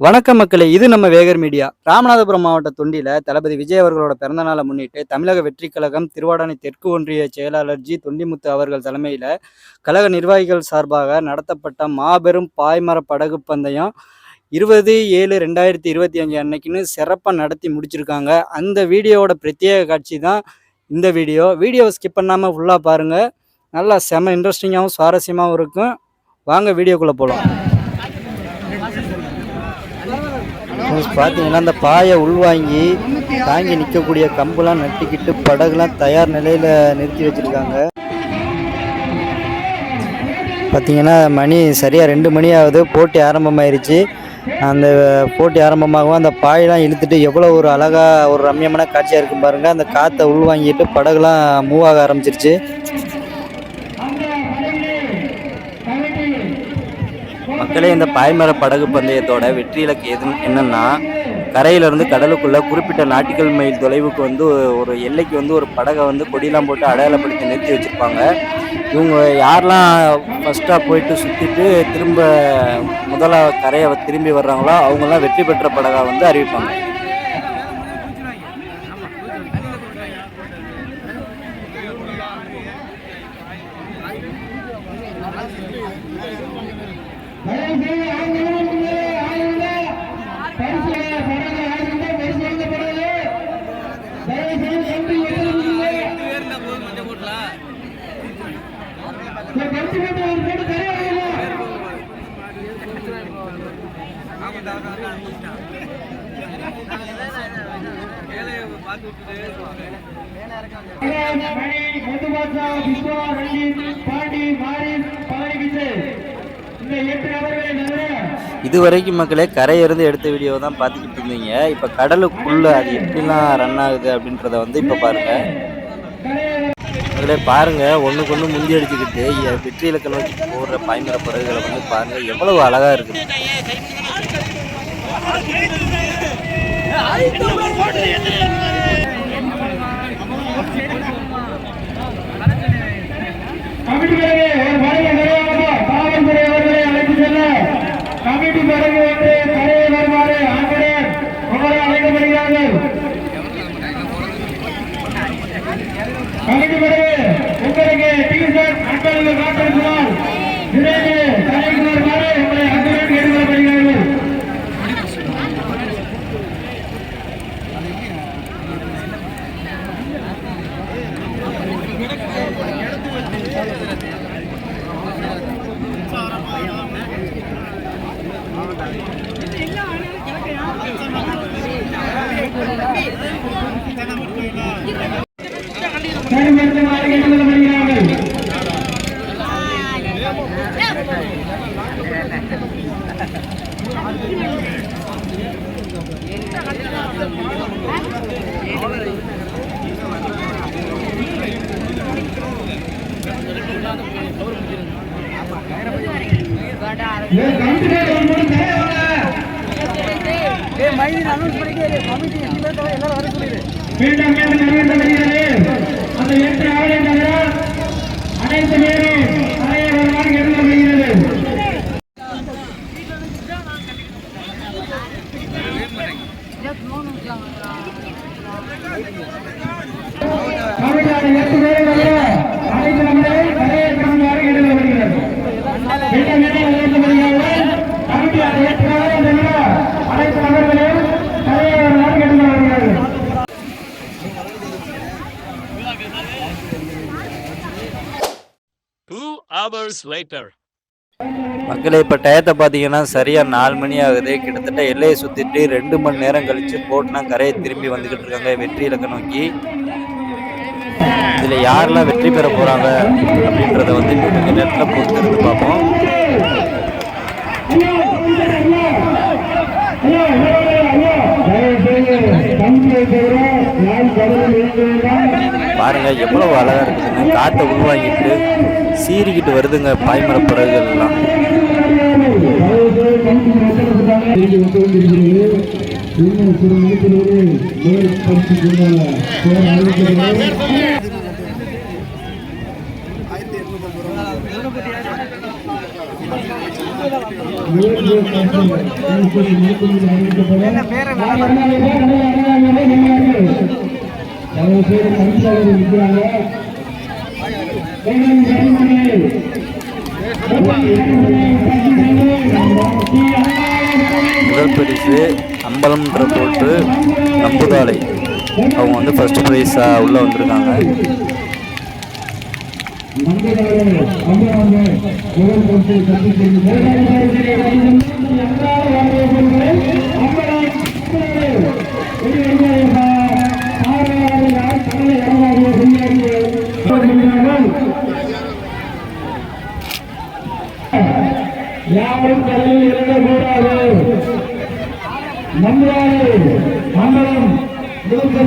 வணக்கம் மக்களே இது நம்ம வேகர் மீடியா. ராமநாதபுரம் மாவட்ட தொண்டியில் தளபதி விஜய் அவர்களோட பிறந்த நாளை முன்னிட்டு தமிழக வெற்றி கழகம் திருவாடானை தெற்கு ஒன்றிய செயலாளர் ஜி தொண்டிமுத்து அவர்கள் தலைமையில் கழக நிர்வாகிகள் சார்பாக நடத்தப்பட்ட மாபெரும் பாய்மர படகு பந்தயம் இருபது ஏழு ரெண்டாயிரத்தி இருபத்தி அஞ்சு அன்னைக்குன்னு சிறப்பாக நடத்தி முடிச்சிருக்காங்க. அந்த வீடியோவோட பிரத்யேக காட்சி தான் இந்த வீடியோ. வீடியோவை ஸ்கிப் பண்ணாமல் ஃபுல்லாக பாருங்கள் நல்லா செம இன்ட்ரெஸ்டிங்காகவும் சுவாரஸ்யமாகவும் இருக்கும். வாங்க வீடியோக்குள்ளே போகலாம் பார்த்தீங்கன்னா அந்த பாயை உள்வாங்கி தாங்கி நிற்கக்கூடிய கம்புலாம் நட்டிக்கிட்டு படகுலாம் தயார் நிலையில் நிறுத்தி வச்சுருக்காங்க. பார்த்தீங்கன்னா மணி சரியாக ரெண்டு மணி ஆகுது. போட்டி ஆரம்பமாயிருச்சு. அந்த போட்டி ஆரம்பமாகவும் அந்த பாயெல்லாம் இழுத்துட்டு எவ்வளோ ஒரு அழகாக ஒரு ரம்யமான காட்சியாக இருக்கும் பாருங்கள் அந்த காற்றை உள்வாங்கிட்டு படகுலாம் மூவ் ஆக ஆரம்பிச்சிருச்சு. மக்களே இந்த பாய்மர படகு பந்தயத்தோட வெற்றி இலக்கு எது என்னன்னா கரையிலிருந்து கடலுக்குள்ளே குறிப்பிட்ட நாட்டிக்கல் மைல் தொலைவுக்கு வந்து ஒரு எல்லைக்கு வந்து ஒரு படகை வந்து கொடியெலாம் போட்டு அடையாளப்படுத்தி நிறுத்தி வச்சுருப்பாங்க. இவங்க யாரெல்லாம் ஃபர்ஸ்ட்டாக போயிட்டு சுற்றிட்டு திரும்ப முதலாக கரையை திரும்பி வர்றாங்களோ அவங்கெல்லாம் வெற்றி பெற்ற படகாக வந்து அறிவிப்பாங்க மணி முத்துபாட்சா விஸ்வா ரஞ்சித் பாண்டி மாரின் பழனி விஜய் இந்த எட்டு நபர்களை தவிர இது இதுவரைக்கும் மக்களே கரையிருந்து எடுத்த வீடியோ தான் பார்த்துக்கிட்டு இருந்தீங்க. இப்போ கடலுக்குள்ள அது எப்படிலாம் ரன் ஆகுது அப்படின்றத வந்து இப்போ பாருங்க. மக்களே பாருங்க ஒண்ணுக்கு ஒன்று முந்தி அடிச்சுக்கிட்டு வெற்றி இலக்கை நோக்கி போடுற பாய்மர படகுகளை வந்து பாருங்க எவ்வளவு அழகா இருக்குது. கமிட்டிகளே ஒரு நிறைவாக เรื่องของ மீண்டும் மீண்டும் மீண்டும் வருகிறது அந்த எட்டு ஆவணை தவிர அனைத்து பேரும் கரையை வருமாறு கேட்டுக்கொள்ளப்படுகிறது கமிட்டியான எட்டு பேரை தவிர அனைத்து நபரையும் கரையை திரும்புமாறு கேட்டுக்கொள்ளப்படுகிறது மீண்டும் மீண்டும் அறிவிக்கப்படுகிறது கமிட்டியான எட்டு பேரை தவிர அனைத்து நபர்களையும் கரையை வருமாறு கேட்டுக்கொள்ளப்படுகிறது Two hours later. மக்களே இப்போ டயத்தை பார்த்தீங்கன்னா சரியாக நாலு மணி ஆகுது. கிட்டத்தட்ட எல்லையை சுற்றிட்டு ரெண்டு மணி நேரம் கழித்து போட்டுனா கரையை திரும்பி வந்துக்கிட்டு இருக்காங்க. வெற்றி இலக்கை நோக்கி. இதில் யாரெல்லாம் வெற்றி பெற போகிறாங்க அப்படின்றத வந்து கொஞ்சம் நேரத்தில் பொறுத்திருந்து பார்ப்போம். பாருங்க எவ்வளவு அழகா இருக்குதுங்க. காற்றை உள்வாங்கிட்டு சீறிக்கிட்டு வருதுங்க பாய்மர படகுகள் எல்லாம் இருக்கிறாங்க? முதல் பரிசு அம்பலம்ன்ற போட்டு நம்புதாலை அவங்க வந்து ஃபர்ஸ்ட் ப்ரைஸாக உள்ளே வந்திருக்காங்க. யாரும் இறங்கக்கூடாது நம்புறாரு மண்டலம் அடுத்த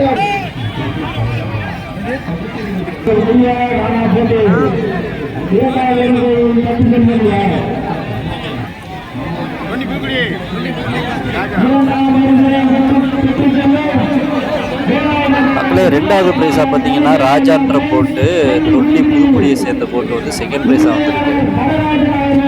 போட்டு. மக்களே ரெண்டாவது ப்ரைஸாக பார்த்தீங்கன்னா ராஜான்ற போட்டு தொண்டி புதுக்குடியை சேர்ந்த போட்டு வந்து செகண்ட் ப்ரைஸாக வந்திருக்கு.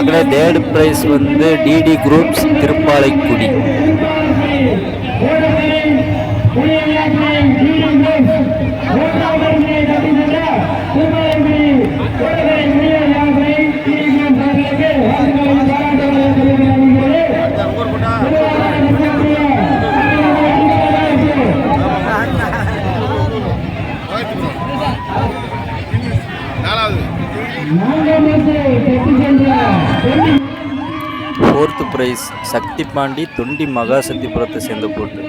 அதில் தேர்ட் ப்ரைஸ் வந்து TT groups Thiruppalaikudi. Prize Sakthi Pandi Thondi மகாசக்திபுரத்தை சேர்ந்த போட்டு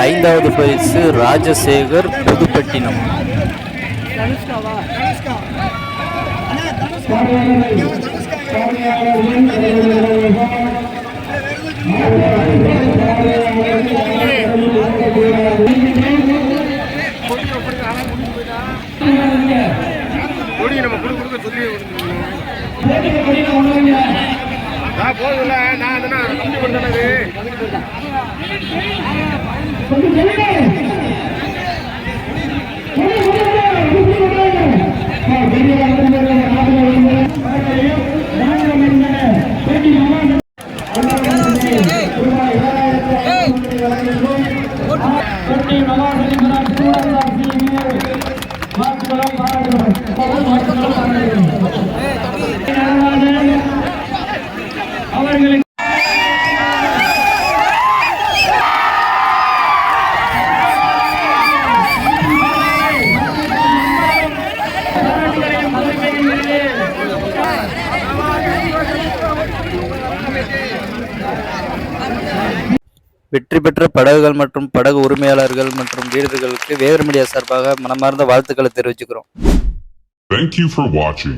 ஐந்தாவது பரிசு ராஜசேகர் புதுப்பட்டினம். கொடி அவர்களுக்கு வெற்றி பெற்ற படகுகள் மற்றும் படகு உரிமையாளர்கள் மற்றும் வீரர்களுக்கு வேகர் மீடியா சார்பாக மனமார்ந்த வாழ்த்துக்களை தெரிவிச்சுக்கிறோம் Thank you for watching.